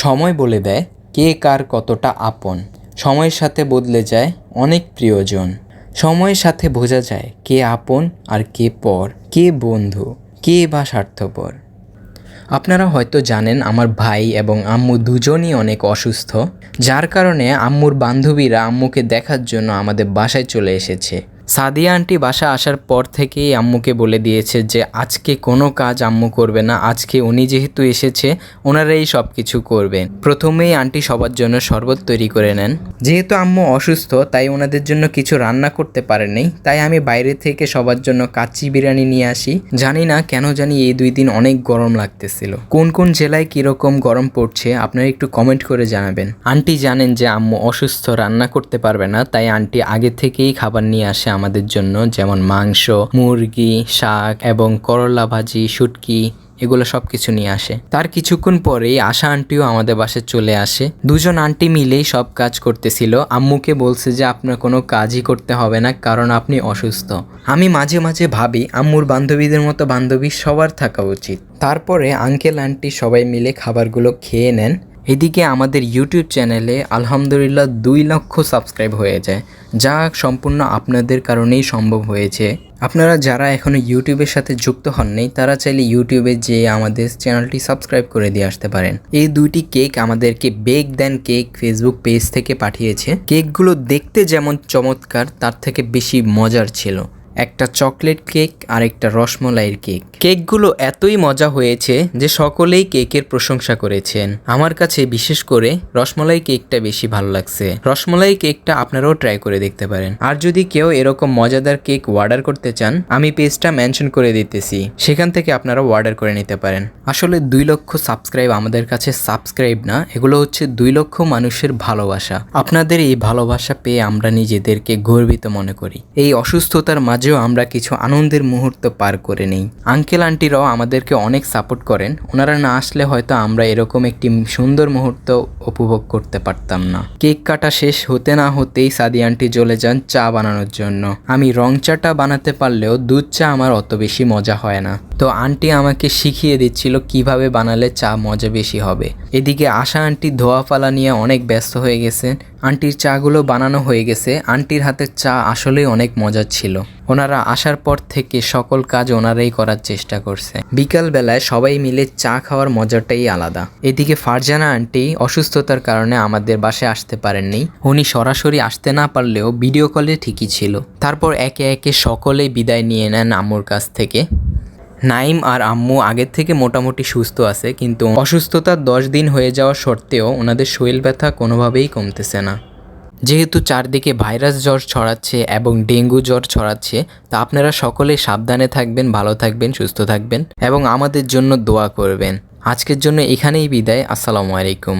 সময় বলে দেয়, কে কার কতটা আপন। সময়ের সাথে বদলে যায় অনেক প্রিয়জন। সময়ের সাথে বোঝা যায় কে আপন আর কে পর, কে বন্ধু, কে বা স্বার্থপর। আপনারা হয়তো জানেন আমার ভাই এবং আম্মু দুজনই অনেক অসুস্থ, যার কারণে আম্মুর বান্ধবীরা আম্মুকে দেখার জন্য আমাদের বাসায় চলে এসেছে। সাদিয়া আন্টি বাসা আসার পর থেকেই আম্মুকে বলে দিয়েছে যে, আজকে কোনো কাজ আম্মু করবে না। আজকে উনি যেহেতু এসেছে, ওনারাই সব কিছু করবেন। প্রথমেই আন্টি সবার জন্য শরবত তৈরি করে নেন। যেহেতু আম্মু অসুস্থ, তাই ওনাদের জন্য কিছু রান্না করতে পারেননি। তাই আমি বাইরে থেকে সবার জন্য কাচ্চি বিরিয়ানি নিয়ে আসি। জানি না কেন জানি এই দুই দিন অনেক গরম লাগতেছিল। কোন কোন জেলায় কীরকম গরম পড়ছে, আপনারা একটু কমেন্ট করে জানাবেন। আন্টি জানেন যে, আম্মু অসুস্থ, রান্না করতে পারবে না। তাই আন্টি আগে থেকেই খাবার নিয়ে আসে আমাদের জন্য, যেমন মাংস, মুরগি, শাক এবং করলা ভাজি, শুটকি, এগুলো সব কিছু নিয়ে আসে। তার কিছুক্ষণ পরেই আশা আন্টিও আমাদের বাসায় চলে আসে। দুজন আন্টি মিলেই সব কাজ করতেছিল। আম্মুকে বলছে যে, আপনার কোনো কাজই করতে হবে না, কারণ আপনি অসুস্থ। আমি মাঝে মাঝে ভাবি, আম্মুর বান্ধবীদের মতো বান্ধবী সবার থাকা উচিত। তারপরে আঙ্কেল, আন্টি সবাই মিলে খাবারগুলো খেয়ে নেন। এদিকে আমাদের ইউটিউব চ্যানেলে আলহামদুলিল্লাহ দুই লক্ষ সাবস্ক্রাইব হয়ে যায়, যা সম্পূর্ণ আপনাদের কারণেই সম্ভব হয়েছে। আপনারা যারা এখনও ইউটিউবের সাথে যুক্ত হননি, তারা চাইলে ইউটিউবে যে আমাদের চ্যানেলটি সাবস্ক্রাইব করে দিয়ে আসতে পারেন। এই দুইটি কেক আমাদেরকে বেক দেন কেক ফেসবুক পেজ থেকে পাঠিয়েছে। কেকগুলো দেখতে যেমন চমৎকার, তার থেকে বেশি মজার ছিল। একটা চকলেট কেক আর একটা রসমলাইয়ের কেক। কেকগুলো এতই মজা হয়েছে যে সকলেই কেকের প্রশংসা করেছেন। আমার কাছে বিশেষ করে রসমলাই কেকটা বেশি ভালো লাগছে। রসমলাই কেকটা আপনারাও ট্রাই করে দেখতে পারেন। আর যদি কেউ এরকম মজাদার কেক অর্ডার করতে চান, আমি পেজটা মেনশন করে দিতেছি। সেখান থেকে আপনারা অর্ডার করে নিতে পারেন। আসলে দুই লক্ষ সাবস্ক্রাইব আমাদের কাছে সাবস্ক্রাইব না, এগুলো হচ্ছে দুই লক্ষ মানুষের ভালোবাসা। আপনাদের এই ভালোবাসা পেয়ে আমরা নিজেদেরকে গর্বিত মনে করি। এই অসুস্থতার মাঝেও আমরা কিছু আনন্দের মুহূর্ত পার করে নেই। আঙ্কেল, আন্টিরাও আমাদেরকে অনেক সাপোর্ট করেন। ওনারা না আসলে হয়তো আমরা এরকম একটি সুন্দর মুহূর্ত উপভোগ করতে পারতাম না। কেক কাটা শেষ হতে না হতেই সাদি আন্টি চলে যান চা বানানোর জন্য। আমি রং চাটা বানাতে পারলেও দুধ চা আমার অত বেশি মজা হয় না। তো আন্টি আমাকে শিখিয়ে দিচ্ছিল কীভাবে বানালে চা মজা বেশি হবে। এদিকে আশা আন্টি ধোয়া ফালা নিয়ে অনেক ব্যস্ত হয়ে গেছেন। আন্টির চাগুলো বানানো হয়ে গেছে। আন্টির হাতের চা আসলেই অনেক মজার ছিল। ওনারা আসার পর থেকে সকল কাজ ওনারাই করার চেষ্টা করছে। বিকাল বেলায় সবাই মিলে চা খাওয়ার মজাটাই আলাদা। এদিকে ফারজানা আন্টি অসুস্থতার কারণে আমাদের বাসায় আসতে পারেননি। উনি সরাসরি আসতে না পারলেও ভিডিও কলে ঠিকই ছিল। তারপর একে একে সকলেই বিদায় নিয়ে নেন আম্মুর কাছ থেকে। নাইম আর আম্মু আগের থেকে মোটামুটি সুস্থ আছে, কিন্তু অসুস্থতার দশ দিন হয়ে যাওয়া সত্ত্বেও ওনাদের শরীর ব্যথা কোনোভাবেই কমতেছে না। যেহেতু চারদিকে ভাইরাস জ্বর ছড়াচ্ছে এবং ডেঙ্গু জ্বর ছড়াচ্ছে, তা আপনারা সকলে সাবধানে থাকবেন, ভালো থাকবেন, সুস্থ থাকবেন এবং আমাদের জন্য দোয়া করবেন। আজকের জন্য এখানেই বিদায়, আসসালামু আলাইকুম।